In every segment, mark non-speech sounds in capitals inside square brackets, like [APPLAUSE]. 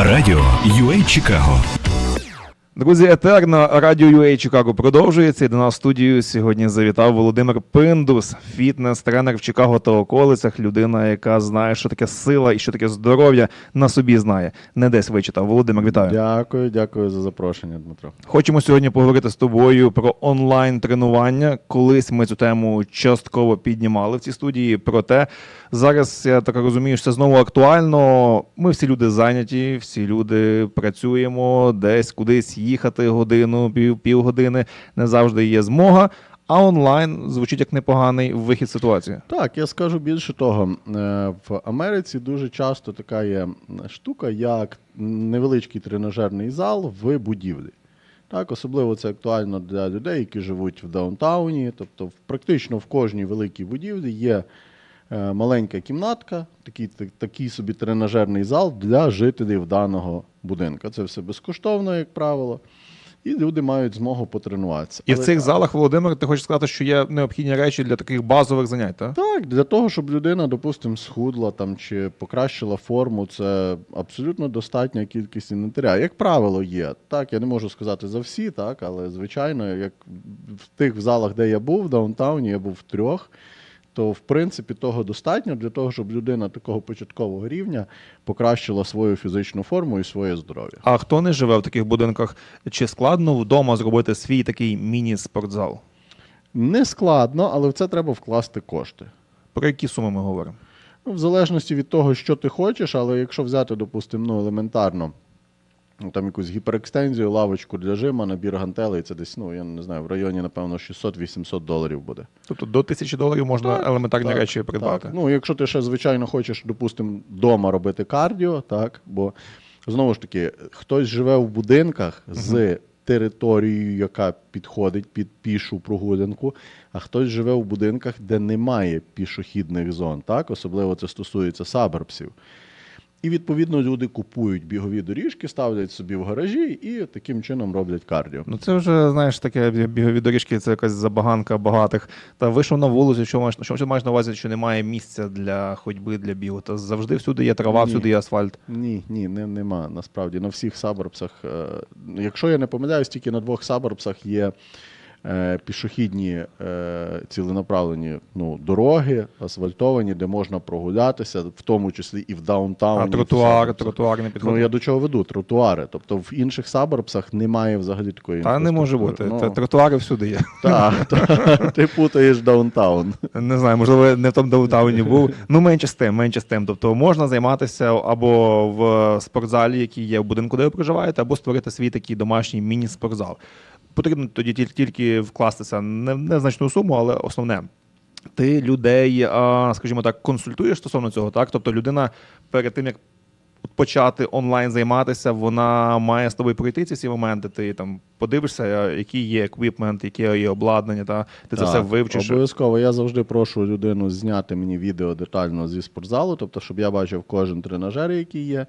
Радіо UA Чикаго. Друзі, етер на радіо UA Чикаго продовжується. І до нас в студію сьогодні завітав Володимир Пиндус, фітнес-тренер в Чикаго та околицях. Людина, яка знає, що таке сила і що таке здоров'я, на собі знає. Не десь вичитав. Володимир, вітаю. Дякую, дякую за запрошення, Дмитро. Хочемо сьогодні поговорити з тобою про онлайн тренування. Колись ми цю тему частково піднімали в цій студії. Проте зараз я так розумію, що це знову актуально. Ми всі люди зайняті, всі люди працюємо десь кудись їхати годину, пів півгодини. Не завжди є змога. А онлайн звучить як непоганий вихід ситуації. Так, я скажу більше того, е, в Америці дуже часто така є штука, як невеличкий тренажерний зал в будівлі. Так, особливо це актуально для людей, які живуть в даунтауні. Тобто, практично в кожній великій будівлі є маленька кімнатка, такий, так- такий собі тренажерний зал для жителів даного будинка. Це все безкоштовно, як правило, і люди мають змогу потренуватися. І в Але- цих залах, Володимир, ти хочеш сказати, що є необхідні речі для таких базових занять, так? Так, для того, щоб людина, допустимо, схудла там чи покращила форму, це абсолютно достатня кількість інвентаря. Як правило, є. Так, я не можу сказати за всі, так, але звичайно, як в тих залах, де я був, в даунтауні, я був в трьох. То в принципі того достатньо для того, щоб людина такого початкового рівня покращила свою фізичну форму і своє здоров'я. А хто не живе в таких будинках, чи складно вдома зробити свій такий міні-спортзал? Не складно, але в це треба вкласти кошти. Про які суми ми говоримо? Ну, в залежності від того, що ти хочеш, але якщо взяти, допустимо, ну, елементарно, там якусь гіперекстензію, лавочку для жима, набір гантелей, це десь, ну, я не знаю, в районі, напевно, 600-800 доларів буде. Тобто до тисячі доларів можна елементарні Так, речі придбати. Так. Ну, якщо ти ще, звичайно, хочеш, допустимо, вдома робити кардіо, так, бо знову ж таки, хтось живе в будинках з територією, яка підходить під пішу прогулянку, а хтось живе в будинках, де немає пішохідних зон. Так? Особливо це стосується сабербсів. І відповідно люди купують бігові доріжки, ставлять собі в гаражі і таким чином роблять кардіо. Ну це вже знаєш таке бігові доріжки, це якась забаганка багатих. Та вийшов на вулицю, що маєш що маєш на увазі, що немає місця для ходьби для бігу. Та завжди всюди є трава, Ні. всюди є асфальт. Ні, ні, не, нема. Насправді на всіх саборбсах. Е, якщо я не помиляюсь, тільки на двох саборбсах є пішохідні е, ціленаправлені ну, дороги, асфальтовані, де можна прогулятися, в тому числі і в даунтауні. А в тротуар, не Ну, я до чого веду? Тротуари. Тобто в інших саборбсах немає взагалі такої Та не може бути. Ну, Та тротуари всюди є. Так, та, ти путаєш даунтаун. Не знаю, можливо, не в тому даунтауні був. Ну, менше з тим, менше з тим. Тобто можна займатися або в спортзалі, який є в будинку, де ви проживаєте, або створити свій такий домашній міні-спортзал. Потрібно тоді тільки вкластися не в незначну суму, але основне. Ти людей, скажімо так, консультуєш стосовно цього, так? Тобто людина перед тим, як почати онлайн займатися, вона має з тобою пройти ці всі моменти. Ти там подивишся, а, який є еквіпмент, яке є обладнання, та ти це все Так, вивчиш. Обов'язково. Я завжди прошу людину зняти мені відео детально зі спортзалу, тобто, щоб я бачив кожен тренажер, який є,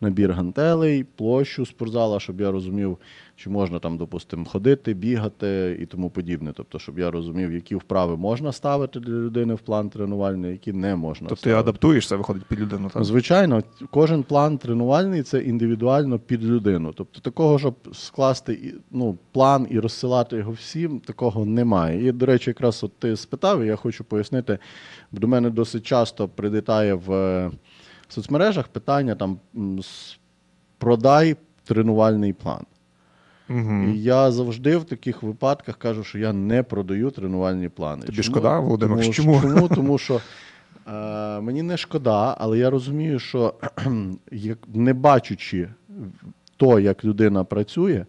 набір гантелей, площу спортзала, щоб я розумів, чи можна там, допустимо, ходити, бігати і тому подібне. Тобто, щоб я розумів, які вправи можна ставити для людини в план тренувальний, які не можна. Тобто ти адаптуєшся, виходить під людину. Так? Звичайно, кожен план тренувальний це індивідуально під людину. Тобто такого, щоб скласти ну, план і розсилати його всім, такого немає. І, до речі, якраз от ти спитав, і я хочу пояснити, бо до мене досить часто прилітає в е, соцмережах питання там продай тренувальний план. Угу. І я завжди в таких випадках кажу, що я не продаю тренувальні плани. Тобі шкода, Володимир? Тому, Чому? Чому? [LAUGHS] Тому що е, мені не шкода, але я розумію, що [CLEARS THROAT] як, не бачучи то, як людина працює,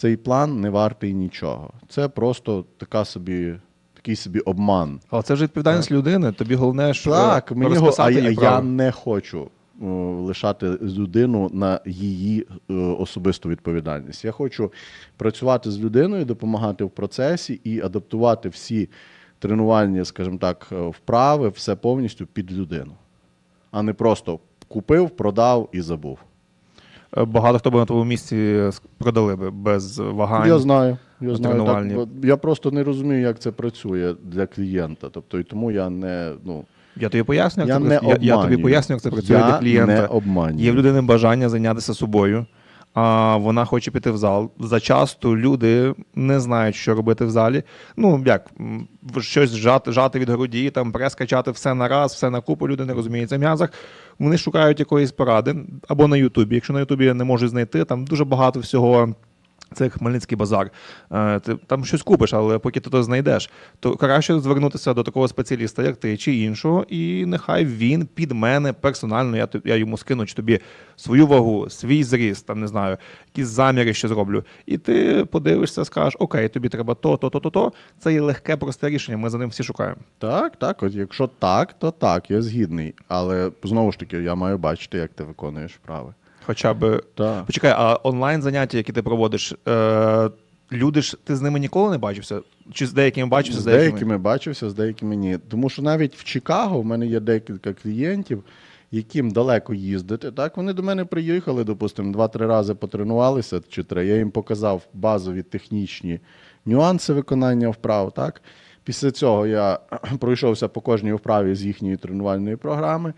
цей план не вартий нічого. Це просто така собі, такий собі обман. Але це ж відповідальність людини. Тобі головне, що Так, мені го, а, я- я не хочу о, лишати людину на її е, особисту відповідальність. Я хочу працювати з людиною, допомагати в процесі і адаптувати всі тренувальні, скажімо так, е, вправи, все повністю під людину, а не просто купив, продав і забув. Е, Багато хто би на твоєму місці продали би без вагань. Я знаю. Я знаю, так, я просто не розумію, як це працює для клієнта. Тобто, і тому я не, ну, Я тобі поясню, як Я це не працює. Я, я тобі поясню, як це працює Я для клієнта. не обманюю. Є в людини бажання зайнятися собою. А вона хоче піти в зал. Зачасто люди не знають, що робити в залі. Ну як щось жати, жати від груді, там прескачати все на раз, все на купу. Люди не розуміються в м'язах. Вони шукають якоїсь поради або на Ютубі. Якщо на Ютубі не можуть знайти, там дуже багато всього. Це Хмельницький базар. Е, Ти там щось купиш, але поки ти то знайдеш, то краще звернутися до такого спеціаліста, як ти, чи іншого, і нехай він під мене персонально. Я я йому скину чи тобі свою вагу, свій зріст, там не знаю, якісь заміри ще зроблю. І ти подивишся, скажеш, окей, тобі треба то, то, то, то, то. Це є легке, просте рішення. Ми за ним всі шукаємо. Так, так. От якщо так, то так, я згідний. Але знову ж таки, я маю бачити, як ти виконуєш вправи. Хоча б Так. почекай, а онлайн заняття, які ти проводиш, е, люди ж ти з ними ніколи не бачився? Чи з деякими бачився, З деякими бачився, з деякими ні. Тому що навіть в Чикаго в мене є декілька клієнтів, яким далеко їздити. Так, вони до мене приїхали, допустимо, два-три рази потренувалися чи три. Я їм показав базові технічні нюанси виконання вправ. Так. Після цього я [CLEARS THROAT] пройшовся по кожній вправі з їхньої тренувальної програми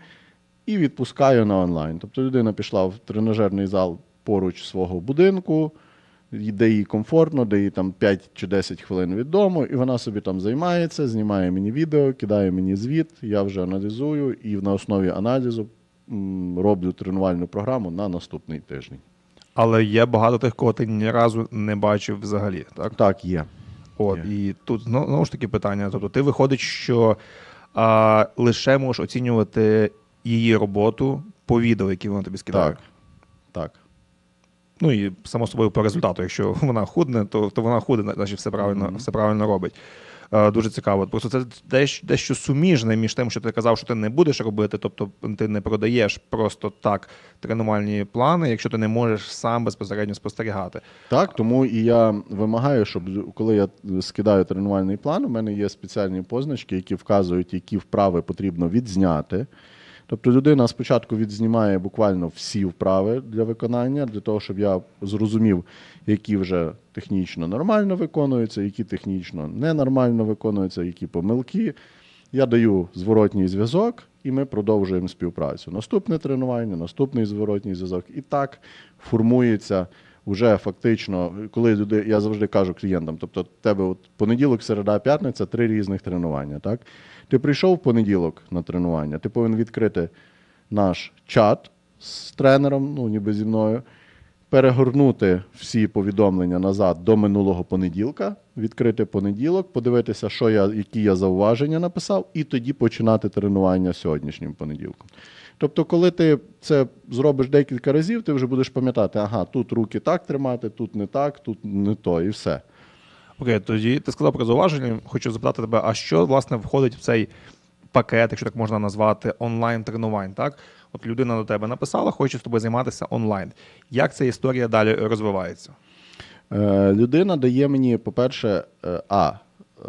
і відпускаю на онлайн. Тобто людина пішла в тренажерний зал поруч свого будинку, де їй комфортно, де їй там 5 чи 10 хвилин від дому, і вона собі там займається, знімає мені відео, кидає мені звіт, я вже аналізую і на основі аналізу роблю тренувальну програму на наступний тиждень. Але є багато тих, кого ти ні разу не бачив взагалі. Так? Так, є. От, Є. і тут знову, знову ж таки питання. Тобто, ти виходить, що а, лише можеш оцінювати її роботу по відео, які вона тобі скидає. Так. Так. Ну і само собою по результату. Якщо [LAUGHS] вона худне, то, то вона худне, значить все правильно, Мгм. все правильно робить. Е, Дуже цікаво. Просто це дещо, дещо суміжне між тим, що ти казав, що ти не будеш робити, тобто ти не продаєш просто так тренувальні плани, якщо ти не можеш сам безпосередньо спостерігати. Так, тому і я вимагаю, щоб коли я скидаю тренувальний план, у мене є спеціальні позначки, які вказують, які вправи потрібно відзняти. Тобто людина спочатку відзнімає буквально всі вправи для виконання, для того, щоб я зрозумів, які вже технічно нормально виконуються, які технічно ненормально виконуються, які помилки. Я даю зворотній зв'язок, і ми продовжуємо співпрацю. Наступне тренування, наступний зворотній зв'язок. І так формується вже фактично, коли люди, я завжди кажу клієнтам, тобто тебе от понеділок, середа, п'ятниця, три різних тренування. Так? Ти прийшов в понеділок на тренування, ти повинен відкрити наш чат з тренером, ну ніби зі мною, перегорнути всі повідомлення назад до минулого понеділка, відкрити понеділок, подивитися, що я, які я зауваження написав, і тоді починати тренування сьогоднішнім понеділком. Тобто, коли ти це зробиш декілька разів, ти вже будеш пам'ятати, ага, тут руки так тримати, тут не так, тут не то, і все. Окей, тоді ти сказав про зауваження. Хочу запитати тебе, а що власне входить в цей пакет, якщо так можна назвати, онлайн-тренувань? Так, от людина до тебе написала, хоче з тобою займатися онлайн. Як ця історія далі розвивається? Е, людина дає мені, по-перше, е, а, е,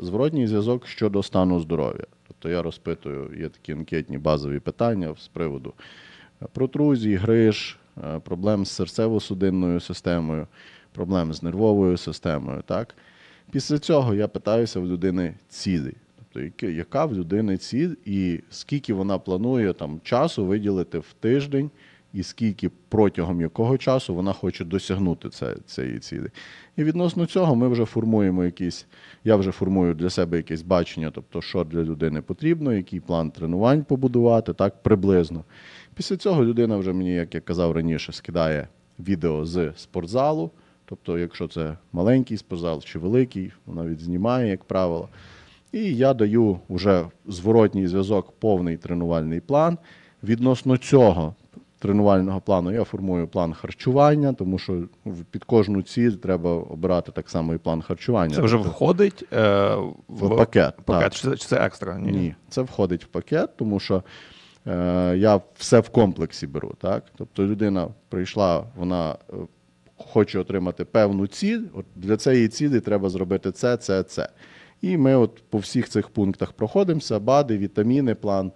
зворотній зв'язок щодо стану здоров'я. Тобто я розпитую, є такі анкетні базові питання з приводу е, протрузій, гриж, е, проблем з серцево-судинною системою, проблем з нервовою системою. Так? Після цього я питаюся в людини цілі. Тобто, яка в людини ціль і скільки вона планує там, часу виділити в тиждень, і скільки протягом якого часу вона хоче досягнути цієї цілі. І відносно цього ми вже формуємо якісь, я вже формую для себе якесь бачення, тобто, що для людини потрібно, який план тренувань побудувати, так приблизно. Після цього людина вже мені, як я казав раніше, скидає відео з спортзалу. Тобто, якщо це маленький спортзал чи великий, вона відзнімає, як правило. І я даю вже зворотній зв'язок, повний тренувальний план. Відносно цього тренувального плану я формую план харчування, тому що під кожну ціль треба обирати так само і план харчування. Це вже Тобто входить е, в пакет. пакет. так. Чи, це, чи це екстра? Ні, це входить в пакет, тому що е, я все в комплексі беру. Так? Тобто людина прийшла, вона е, хоче отримати певну ціль. От для цієї цілі треба зробити це, це, це. І ми от по всіх цих пунктах проходимося: БАДи, вітаміни, план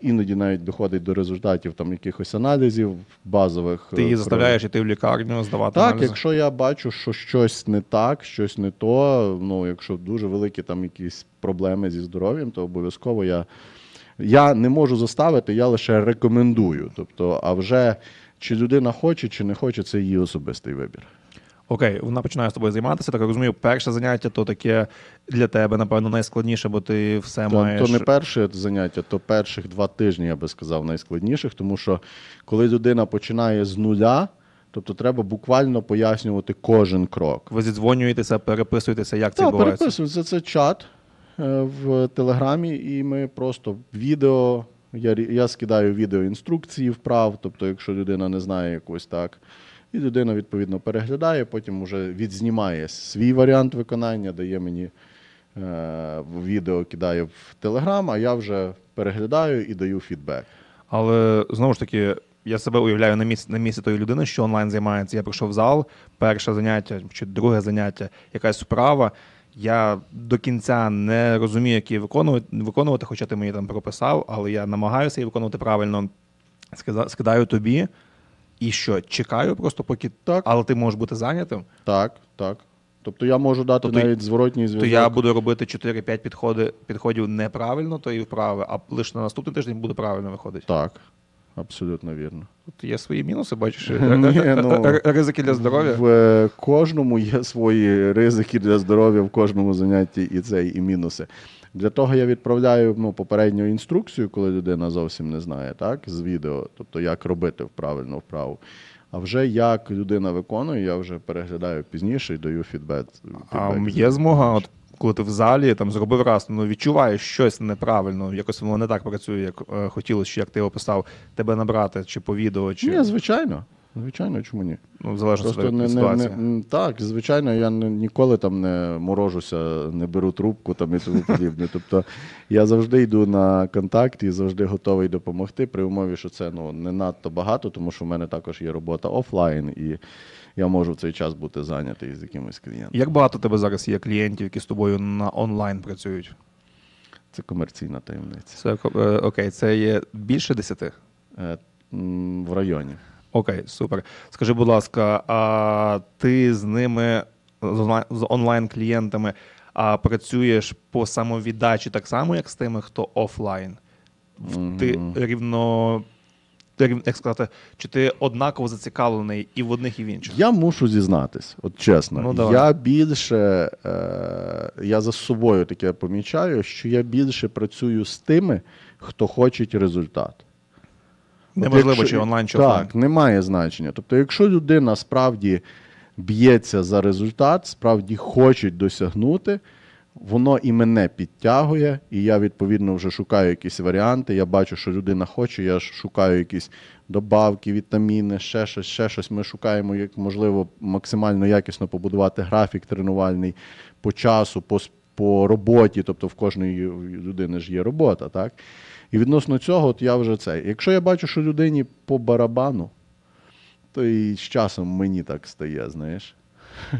Іноді навіть доходить до результатів там якихось аналізів базових. Ти її е, заставляєш йти в лікарню, здавати так, аналізи? якщо я бачу, що щось не так, щось не то, ну якщо дуже великі там якісь проблеми зі здоров'ям, то обов'язково я, я не можу заставити, я лише рекомендую. Тобто, а вже чи людина хоче, чи не хоче, це її особистий вибір. Окей, вона починає з тобою займатися. Так я розумію, перше заняття то таке для тебе, напевно, найскладніше, бо ти все То, маєш. то не перше заняття, то перших два тижні, я би сказав, найскладніших, тому що коли людина починає з нуля, тобто треба буквально пояснювати кожен крок. Ви зідзвонюєтеся, переписуєтеся, як це Так, відбувається? переписується. Це чат е, в Телеграмі, і ми просто відео. Я, я скидаю відео інструкції вправ, тобто, якщо людина не знає якось так. І людина відповідно переглядає, потім вже відзнімає свій варіант виконання, дає мені е, відео, кидає в Телеграм, а я вже переглядаю і даю фідбек. Але знову ж таки, я себе уявляю на місці на місці тої людини, що онлайн займається. Я прийшов в зал, перше заняття чи друге заняття, якась справа. Я до кінця не розумію, як її виконувати, виконувати, хоча ти мені там прописав, але я намагаюся її виконувати правильно. Скидаю тобі. І що, чекаю просто поки Так. але ти можеш бути зайнятим. Так, так. Тобто я можу дати Тобто навіть зворотній То я буду робити 4-5 підходи, підходів неправильно тої вправи, а лише на наступний тиждень буде правильно виходити. Так, абсолютно вірно. Тут є свої мінуси, бачиш, [LAUGHS] Ні, ну, ризики для здоров'я. В е, кожному є свої ризики для здоров'я, в кожному занятті і це, і мінуси. Для того я відправляю ну, попередню інструкцію, коли людина зовсім не знає, так, з відео, тобто як робити правильну вправу. А вже як людина виконує, я вже переглядаю пізніше і даю фідбек. А є змога, от коли ти в залі там зробив раз, ну відчуваєш щось неправильно, якось воно не так працює, як е, хотілося, чи як ти описав, тебе набрати, чи по відео, чи Ні, звичайно. Звичайно, чому ні? ну, в залежності Просто від не, не, ситуації. не, так, звичайно, я не, ніколи там не морожуся, не беру трубку там і тому подібне. Тобто я завжди йду на контакт і завжди готовий допомогти при умові, що це ну, не надто багато, тому що в мене також є робота офлайн, і я можу в цей час бути зайнятий з якимось клієнтом. Як багато тебе зараз є клієнтів, які з тобою на онлайн працюють? Це комерційна таємниця. Це е, окей, це є більше десяти? Е, В районі. Окей, супер. Скажи, будь ласка, а ти з ними, з онлайн, з онлайн-клієнтами, а працюєш по самовіддачі так само, як з тими, хто офлайн? Ти рівно, як сказати, чи ти однаково зацікавлений і в одних, і в інших? Я мушу зізнатись, от чесно. Ну, давай. я більше, е, я за собою таке помічаю, що я більше працюю з тими, хто хоче результат. От Неважливо, якщо- чи онлайн, чи так, офлайн. немає значення. Тобто, якщо людина справді б'ється за результат, справді хоче досягнути, воно і мене підтягує, і я відповідно вже шукаю якісь варіанти. Я бачу, що людина хоче, я шукаю якісь добавки, вітаміни, ще щось, ще щось. Ми шукаємо, як можливо, максимально якісно побудувати графік тренувальний по часу, по, по роботі. Тобто в кожної людини ж є робота, так? І відносно цього, от я вже це. Якщо я бачу, що людині по барабану, то і з часом мені так стає, знаєш.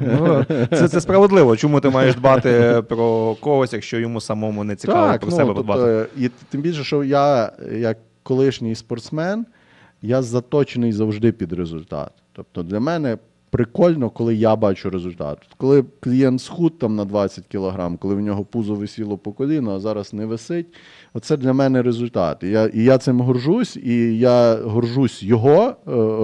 Ну, це, це справедливо. Чому ти маєш дбати про когось, якщо йому самому не цікаво про себе тобто, дбати? і тим більше, що я, як колишній спортсмен, я заточений завжди під результат. Тобто для мене прикольно, коли я бачу результат. Коли клієнт схуд там на 20 кілограм, коли в нього пузо висіло по коліно, а зараз не висить, оце для мене результат. І я, і я цим горжусь, і я горжусь його е,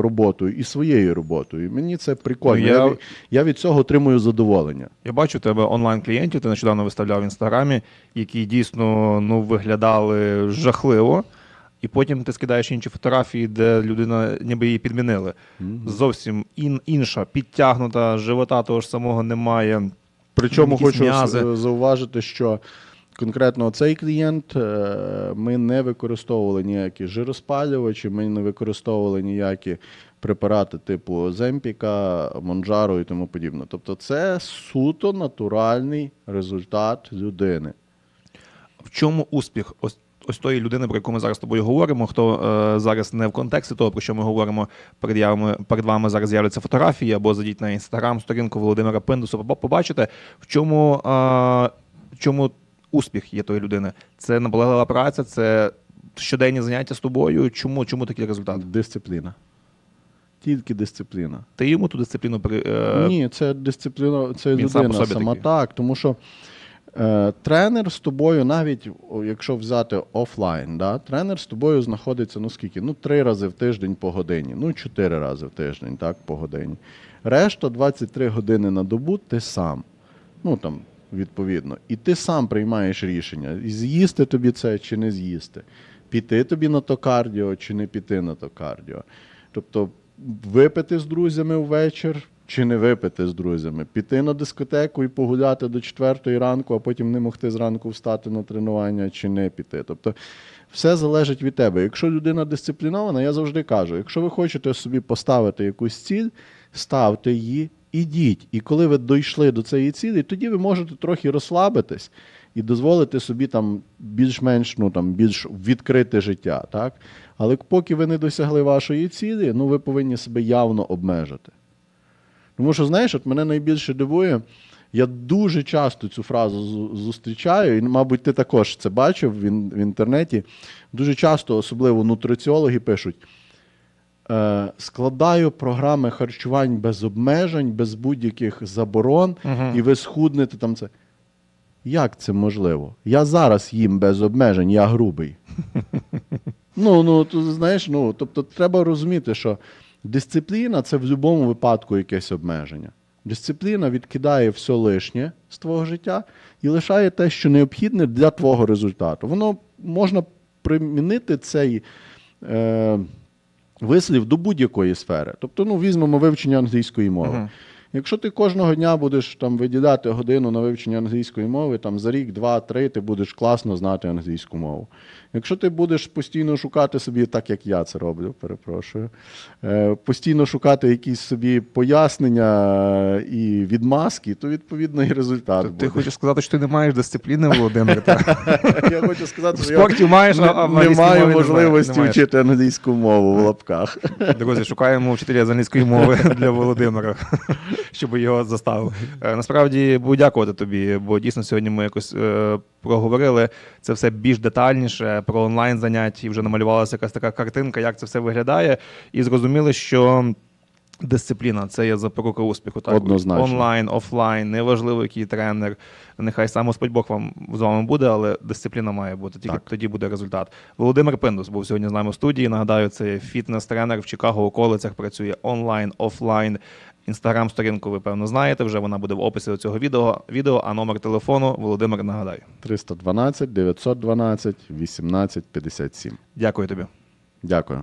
роботою і своєю роботою. І мені це прикольно. Ну, я... я- я від цього отримую задоволення. Я бачу тебе онлайн-клієнтів, ти нещодавно виставляв в інстаграмі, які дійсно ну, виглядали жахливо. І потім ти скидаєш інші фотографії, де людина ніби її підмінили. Зовсім ін, інша, підтягнута, живота того ж самого немає. Причому хочу м'язи. зауважити, що конкретно цей клієнт е, ми не використовували ніякі жироспалювачі, ми не використовували ніякі препарати типу Земпіка, Монджаро і тому подібне. Тобто, це суто натуральний результат людини. В чому успіх ось, ось тої людини, про яку ми зараз з тобою говоримо? Хто е, зараз не в контексті того, про що ми говоримо, перед, явами, перед вами зараз з'являться фотографії, або зайдіть на інстаграм сторінку Володимира Пиндуса, побачите, в чому, е, чому успіх є тої людини. Це наполеглива праця, це щоденні заняття з тобою. Чому, чому такий результат? Дисципліна. Тільки дисципліна. Ти йому ту дисципліну при е, Ні, це дисципліна, це сам людина собі сама такий. так, тому що тренер з тобою, навіть якщо взяти офлайн, да, тренер з тобою знаходиться ну скільки? Ну, три рази в тиждень по годині, ну чотири рази в тиждень, так, по годині. Решта 23 години на добу ти сам. Ну там, відповідно. І ти сам приймаєш рішення, з'їсти тобі це чи не з'їсти, піти тобі на то кардіо чи не піти на то кардіо. Тобто випити з друзями ввечір чи не випити з друзями, піти на дискотеку і погуляти до четвертої ранку, а потім не могти зранку встати на тренування чи не піти. Тобто все залежить від тебе. Якщо людина дисциплінована, я завжди кажу: якщо ви хочете собі поставити якусь ціль, ставте її, ідіть. І коли ви дійшли до цієї цілі, тоді ви можете трохи розслабитись і дозволити собі там більш-менш ну, там, більш відкрите життя. Так? Але поки ви не досягли вашої цілі, ну ви повинні себе явно обмежити. Тому що, знаєш, от мене найбільше дивує, я дуже часто цю фразу зустрічаю, і, мабуть, ти також це бачив в, ін- в інтернеті. Дуже часто, особливо нутриціологи, пишуть: е, складаю програми харчувань без обмежень, без будь-яких заборон, і ви схуднете там це. Як це можливо? Я зараз їм без обмежень, я грубий. [LAUGHS] Ну, ну, то, знаєш, ну, тобто треба розуміти, що дисципліна це в будь-якому випадку якесь обмеження. Дисципліна відкидає все лишнє з твого життя і лишає те, що необхідне для твого результату. Воно можна примінити цей е, вислів до будь-якої сфери. Тобто, ну, візьмемо вивчення англійської мови. Якщо ти кожного дня будеш там виділяти годину на вивчення англійської мови, там за рік, два, три, ти будеш класно знати англійську мову. Якщо ти будеш постійно шукати собі, так як я це роблю, перепрошую, е, постійно шукати якісь собі пояснення і відмазки, то відповідно і результат ти буде. хочеш сказати, що ти не маєш дисципліни, Володимир? [LAUGHS] Я хочу сказати, що я маєш, не, маю можливості вчити англійську мову в лапках. Друзі, шукаємо вчителя з англійської мови для Володимира, щоб його заставив. Е, Насправді буду дякувати тобі, бо дійсно сьогодні ми якось е, проговорили це все більш детальніше про онлайн заняття, і вже намалювалася якась така картинка, як це все виглядає, і зрозуміли, що. Дисципліна це є запорука успіху. Так Однозначно. онлайн, офлайн, неважливо, який тренер. Нехай сам Господь Бог вам з вами буде, але дисципліна має бути. Тільки Так. тоді буде результат. Володимир Пиндус був сьогодні з нами в студії. Нагадаю, це фітнес-тренер в Чикаго околицях. Працює онлайн, офлайн. Інстаграм-сторінку ви певно знаєте. Вже вона буде в описі до цього відео. Відео, а номер телефону Володимир нагадаю. 312 912 18 57. Дякую тобі. Дякую.